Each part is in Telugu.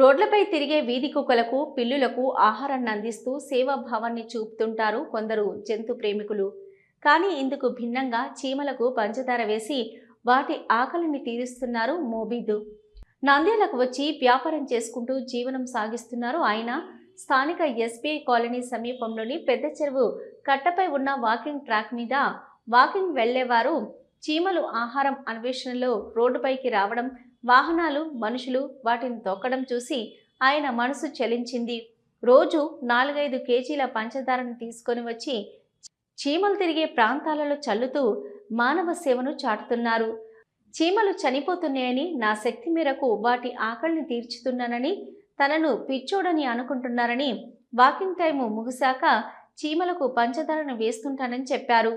రోడ్లపై తిరిగే వీధి కుక్కలకు పిల్లులకు ఆహారాన్ని అందిస్తూ సేవాభావాన్ని చూపుతుంటారు కొందరు జంతు ప్రేమికులు. కానీ ఇందుకు భిన్నంగా చీమలకు పంచదార వేసి వాటి ఆకలిని తీరుస్తున్నారు మోబీదు. నంద్యాలకు వచ్చి వ్యాపారం చేసుకుంటూ జీవనం సాగిస్తున్నారు ఆయన. స్థానిక ఎస్బీఐ కాలనీ సమీపంలోని పెద్ద చెరువు కట్టపై ఉన్న వాకింగ్ ట్రాక్ మీద వాకింగ్ వెళ్ళేవారు చీమలు ఆహారం అన్వేషణలో రోడ్డుపైకి రావడం వాహనాలు మనుషులు వాటిని తొక్కడం చూసి ఆయన మనసు చలించింది. రోజు నాలుగైదు కేజీల పంచదారను తీసుకొని వచ్చి చీమలు తిరిగే ప్రాంతాలలో చల్లుతూ మానవ సేవను చాటుతున్నారు. చీమలు చనిపోతున్నాయని నా శక్తి మేరకు వాటి ఆకలిని తీర్చుతున్నానని తనను పిచ్చోడని అనుకుంటున్నారని వాకింగ్ టైము ముగిశాక చీమలకు పంచదారను వేస్తుంటానని చెప్పారు.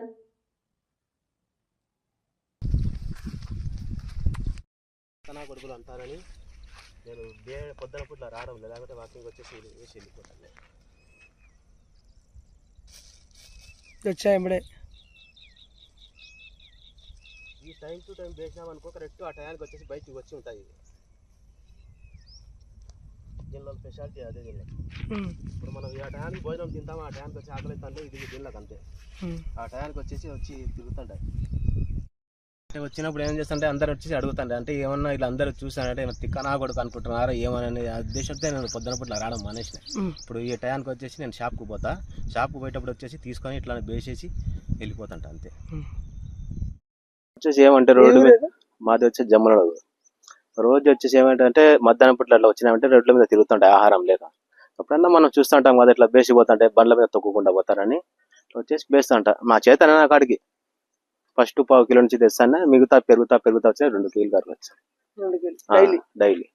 నా కొడుకులు అంటారని నేను డే పొద్దున పూట్ల రావడం లేదు. లేకపోతే వాకింగ్ వచ్చేసి వేసి వెళ్ళిపోతాను. వచ్చా ఇప్పుడే? ఈ టైం టు టైం వేసినామనుకో కరెక్ట్ ఆ టైంకి వచ్చేసి బయటికి వచ్చి ఉంటాయి. దీనిలో స్పెషాలిటీ అదే దీనిలో. ఇప్పుడు మనం ఆ టైంకి భోజనం తింటాం ఆ టైంకి వచ్చి ఆకలి ఇది దీనిలోకి అంతే. ఆ టైంకి వచ్చేసి వచ్చి తిరుగుతుంటాయి. వచ్చినప్పుడు ఏం చేస్తుంటే అందరు వచ్చేసి అడుగుతుంటే అంటే ఏమన్నా ఇలా అందరూ చూసానంటే తిక్క నా కొడుకు అనుకుంటున్నారా ఏమని ఆ ఉద్దేశంతో నేను పొద్దున పూట్ల రావడం మానేసిన. ఇప్పుడు ఈ టైంకి వచ్చేసి నేను షాప్కి పోతా. షాప్కి పోయేటప్పుడు వచ్చేసి తీసుకొని ఇట్లా బేసేసి వెళ్ళిపోతుంటా అంతే. వచ్చేసి ఏమంటే రోడ్డు మీద మాది వచ్చేసి జమ్మలడు రోజు వచ్చేసి ఏమంటే మధ్యాహ్నం పూట్ల అట్లా వచ్చినామంటే రోడ్ల మీద తిరుగుతుంటాయి ఆహారం లేక. అప్పుడన్నా మనం చూస్తుంటాం కదా ఇట్లా బేసిపోతుంటే బండ్ల మీద తొక్కకుండా పోతారని. వచ్చేసి బేస్తుంటా. మా చేత కాడికి. ఫస్ట్ పావు కిలో నుంచి తెస్తాను మిగతా పెరుగుతా పెరుగుతా వచ్చి రెండు కిలో రెండు కేజీ డైలీ?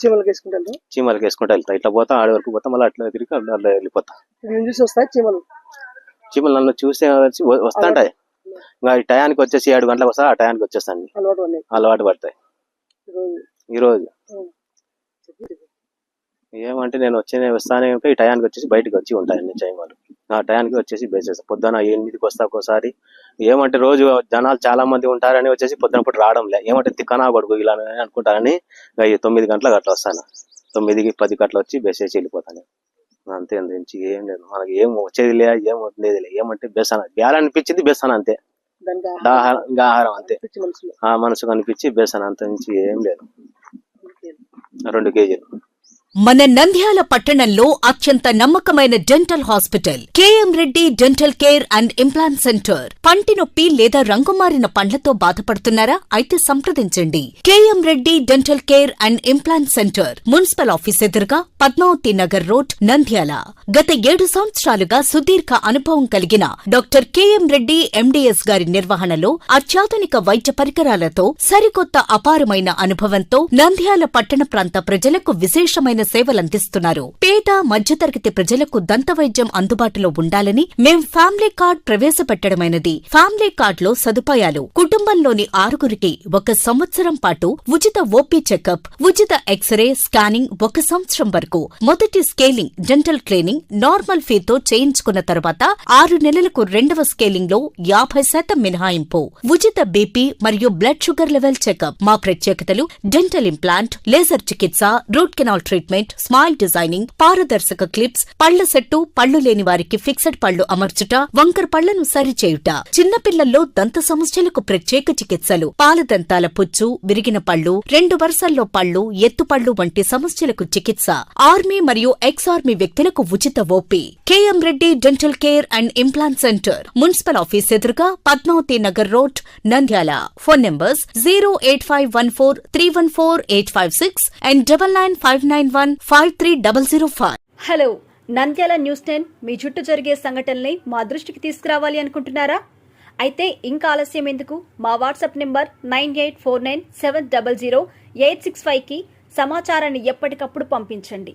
చీమలకి వేసుకుంటాను చీమలకి వేసుకుంటా వెళ్తా. ఇట్లా పోతా ఆడి వరకు పోతా మళ్ళీ అట్లా తిరిగి అట్లా వెళ్ళిపోతా. చూసి వస్తాయి చీమలు? చీమలు నన్ను చూసే వస్తాంటాయి ఇంకా ఈ టయానికి వచ్చేసి ఏడు గంటలకు వస్తా ఆ టయానికి వచ్చేస్తాను. అలవాటు పడతాయి. రోజు ఈ రోజు ఉం. ఏమంటే నేను వచ్చి వస్తానే ఈ టయానికి వచ్చేసి బయటకు వచ్చి ఉంటాయి అన్ని చైమాలు. ఆ టయానికి వచ్చేసి బేసేస్తా పొద్దున ఎనిమిదికి వస్తా ఒక్కోసారి. ఏమంటే రోజు జనాలు చాలా మంది ఉంటారని వచ్చేసి పొద్దున పూట రావడం లే ఏమంటే తిక్కనా కొడుకు ఇలా అని అనుకుంటారని తొమ్మిది గంటలకు అట్లా వస్తాను. తొమ్మిదికి పది గంటలు వచ్చి బేసేసి వెళ్ళిపోతాను. అంతే అందించి ఏం లేదు. మనకి ఏం వచ్చేది లే ఏం ఉండేది లే. ఏమంటే బేసాన బేయాలనిపించింది బేసాను అంతే. ఆహారం అంతే. ఆ మనసు కనిపించి బేసాను అంత. నుంచి ఏం లేదు. రెండు కేజీలు. మన నంద్యాల పట్టణంలో అత్యంత నమ్మకమైన dental hospital KM Reddy dental care and implant centre. పంటి నొప్పి లేదా రంగుమారిన పండ్లతో బాధపడుతున్నారా? అయితే సంప్రదించండి. KM Reddy dental care and implant centre municipal office ఎదురుగా పద్మావతి నగర్ రోడ్ నంద్యాల. గత ఏడు సంవత్సరాలుగా సుదీర్ఘ అనుభవం కలిగిన డాక్టర్ కెఎం రెడ్డి ఎండిఎస్ గారి నిర్వహణలో అత్యాధునిక వైద్య పరికరాలతో సరికొత్త అపారమైన అనుభవంతో నంద్యాల పట్టణ ప్రాంత ప్రజలకు విశేషమైన సేవలందిస్తున్నారు. పేద మధ్యతరగతి ప్రజలకు దంతవైద్యం అందుబాటులో ఉండాలని మేం ఫ్యామిలీ కార్డ్ ప్రవేశపెట్టడమైనది. ఫ్యామిలీ కార్డులో సదుపాయాలు. కుటుంబంలోని ఆరుగురికి ఒక సంవత్సరం పాటు ఉచిత ఓపీ చెకప్ ఉచిత ఎక్స్రే స్కానింగ్ ఒక సంవత్సరం వరకు. మొదటి స్కేలింగ్ డెంటల్ క్లీనింగ్ నార్మల్ ఫీతో చేయించుకున్న తర్వాత ఆరు నెలలకు రెండవ స్కేలింగ్లో యాభై శాతం మినహాయింపు. ఉచిత బీపీ మరియు బ్లడ్ షుగర్ లెవెల్ చెకప్. మా ప్రత్యేకతలు డెంటల్ ఇంప్లాంట్ లేజర్ చికిత్స root canal treatment smile designing పారదర్శక క్లిప్స్ పళ్ళ సెట్టు పళ్ళు లేని వారికి ఫిక్సెడ్ పళ్ళు అమర్చుట వంకర పళ్ళను సరిచేయుట. చిన్నపిల్లల్లో దంత సమస్యలకు ప్రత్యేక చికిత్సలు. పాలదంతాల పుచ్చు విరిగిన పళ్ళు రెండు వరుసల్లో పళ్ళు ఎత్తుపళ్ళు వంటి సమస్యలకు చికిత్స. ఆర్మీ మరియు ఎక్స్ ఆర్మీ వ్యక్తులకు ఉచిత OP KM Reddy dental care and implant centre municipal office ఎదురుగా Padmavathi Nagar road Nandyal. Phone numbers zero eight five one four three one four eight five six and double nine five nine one five three double zero five hello Nandyal news ten మీ చుట్టూ జరిగే సంఘటనల్ని మా దృష్టికి తీసుకురావాలి అనుకుంటున్నారా? అయితే ఇంకా ఆలస్యం ఎందుకు? మా WhatsApp number nine eight four nine seven double zero eight six ఫైవ్కి సమాచారాన్ని ఎప్పటికప్పుడు పంపించండి.